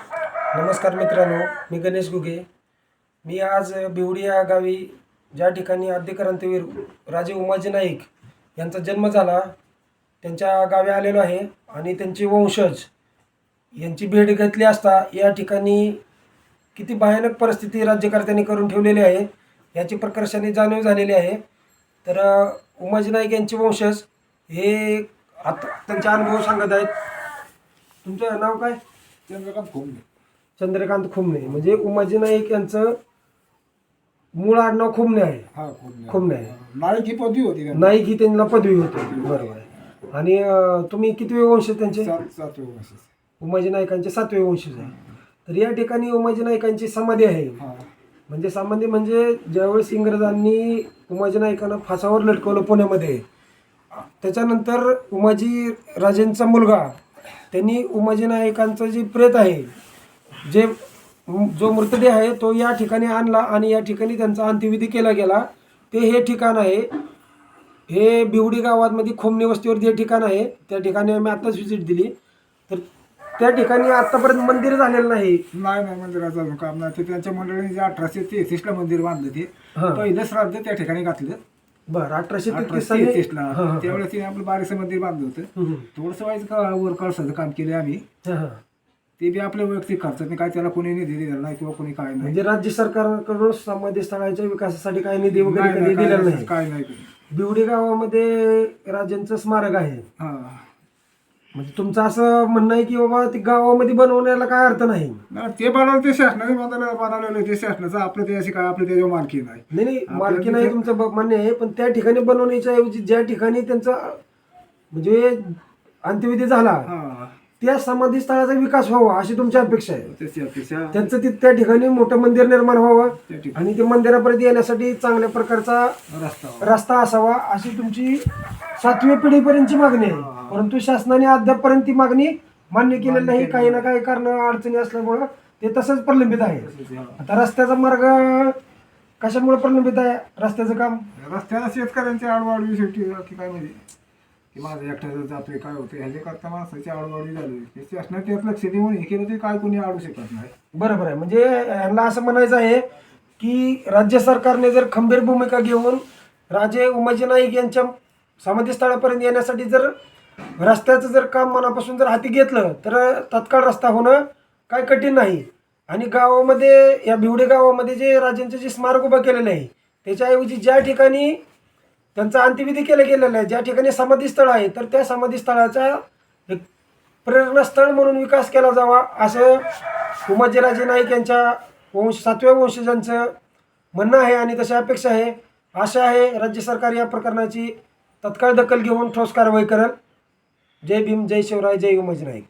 नमस्कार मित्रांनो मी गणेश गुगे मी आज बिवडी या गावी ज्या ठिकाणी आद्यक्रांतीवीर राजे उमाजी नाईक यांचा जन्म झाला त्यांच्या गावी आलेलो आहे आणि त्यांचे वंशज यांची भेट घेतली असता या ठिकाणी किती भयानक परिस्थिती राज्यकर्त्यांनी करून ठेवलेली आहे याची प्रकर्षाने जाणीव झालेली आहे. तर उमाजी नाईक यांचे वंशज हे आता त्यांचे अनुभव सांगत आहेत. तुमचं नाव काय? चंद्रकांत खोमले चंद्रकांत खुमणे. म्हणजे उमाजी नाईक यांचं मूळ आडनाव खुमणे आहे. हा खुमणे आहे. नाईक ही पदवी होती का? नाईक ही त्यांना पदवी होती. बरोबर आहे. आणि अं, तुम्ही कितवे वंश त्यांचे? सात सातवे वर्ष उमाजी नाईकांचे सातवे वंशज आहे तर या ठिकाणी उमाजी नाईकांची समाधी आहे. हा. म्हणजे समाधी म्हणजे ज्यावेळेस इंग्रजांनी उमाजी नाईकांना फासावर लटकवलं पुण्यामध्ये त्याच्यानंतर उमाजी राजेंचा मुलगा त्यांनी उमाजी नाईकांचं जे प्रेत आहे जे जो मृतदेह आहे तो या ठिकाणी आणला आणि या ठिकाणी त्यांचा अंत्यविधी केला गेला. ते हे ठिकाण आहे. हे बिवडी गावामध्ये खोमणी वस्तीवर जे ठिकाण आहे त्या ठिकाणी आम्ही आत्ताच व्हिजिट दिली. तर त्या ठिकाणी आत्तापर्यंत मंदिर झालेलं नाही. नाही नाही मंदिराचं काम नाही. ते त्यांच्या मंडळीने जे अठराशे तेहतीसला मंदिर बांधलं ते. हा. पहिलं श्राद्ध त्या ठिकाणी घातलं. बरं अठराशे तेहतीस अठराशे हां, हां, त्यावेळेस तिने आपलं बारीचं मंदिर बांधलं होतं. हम्म, थोडंसं व्हायचं का वर कळसाचं काम केलं आम्ही. हां, हां. ते बी आपल्या वैयक्तिक खर्चाने काय त्याला कोणी निधी दिलेला नाही किंवा कोणी काय नाही. म्हणजे राज्य सरकारकडून समाधी स्थळाच्या विकासासाठी काही निधी वगैरे नाही, कधी नाही, दिलेला काय- नाही. काय नाही. बिवडी गावामध्ये राजांचं स्मारक आहे. हा. म्हणजे तुमचं असं म्हणणं आहे की बाबा ते गावामध्ये बनवण्याला काय अर्थ नाही? नाही, ते बनवलं ते शासनाने बनवलं बनवलेलं ते शासनाचं आपलं ते अशी काय आपलं त्याच्यावर मालकी नाही नाही मालकी नाही तिथे- तुमचं ब- मान्य आहे पण त्या ठिकाणी बनवण्याच्या ऐवजी ज्या ठिकाणी त्यांचा म्हणजे अंत्यविधी झाला हा. त्या समाधी स्थळाचा विकास व्हावा अशी तुमची अपेक्षा आहे. त्याची ति- त्या ठिकाणी मोठं मंदिर निर्माण व्हावं त्या ठिकाणी. आणि ते मंदिरापर्यंत येण्यासाठी चांगल्या प्रकारचा रस्ता रस्ता असावा अशी तुमची सातवी पिढीपर्यंतची मागणी आहे. परंतु शासनाने अद्यापपर्यंत ती मागणी मान्य केलेली नाही. काही ना काही कारण अडचणी असल्यामुळं ते तसंच प्रलंबित आहे. आता रस्त्याचा मार्ग कशामुळे प्रलंबित आहे? रस्त्याचं काम? रस्त्याला शेतकऱ्यांची आडवाडवी शेवटी की काय म्हणजे की माझं एकट्याचं जातोय काय होतं ह्याच्या करता माणसाची आडवाडवी झाली. शासनाने त्यात लक्ष देऊन हे केलं ते काय कोणी आडू शकत नाही. बरोबर आहे. म्हणजे यांना असं म्हणायचं आहे की राज्य सरकारने जर खंबीर भूमिका घेऊन राजे उमाजी नाईक यांच्या समाधीस्थळापर्यंत येण्यासाठी जर रस्त्याचं जर काम मनापासून जर हाती घेतलं तर तत्काळ रस्ता होणं काय कठीण नाही. आणि गावामध्ये या भिवडे गावामध्ये जे राजांचे जे स्मारक उभं केलेलं आहे त्याच्याऐवजी ज्या ठिकाणी त्यांचा अंत्यविधी केला गेलेला आहे ज्या ठिकाणी समाधीस्थळ आहे तर त्या समाधीस्थळाचा एक प्रेरणास्थळ म्हणून विकास केला जावा असं उमाजीराजे नाईक यांच्या वंश सातव्या वंशजांचं म्हणणं आहे आणि तशी अपेक्षा आहे. आशा आहे राज्य सरकार या प्रकरणाची तत्काळ दखल घेऊन ठोस कारवाई करेल. जय भीम जय शिवराय जय उमाजी नाईक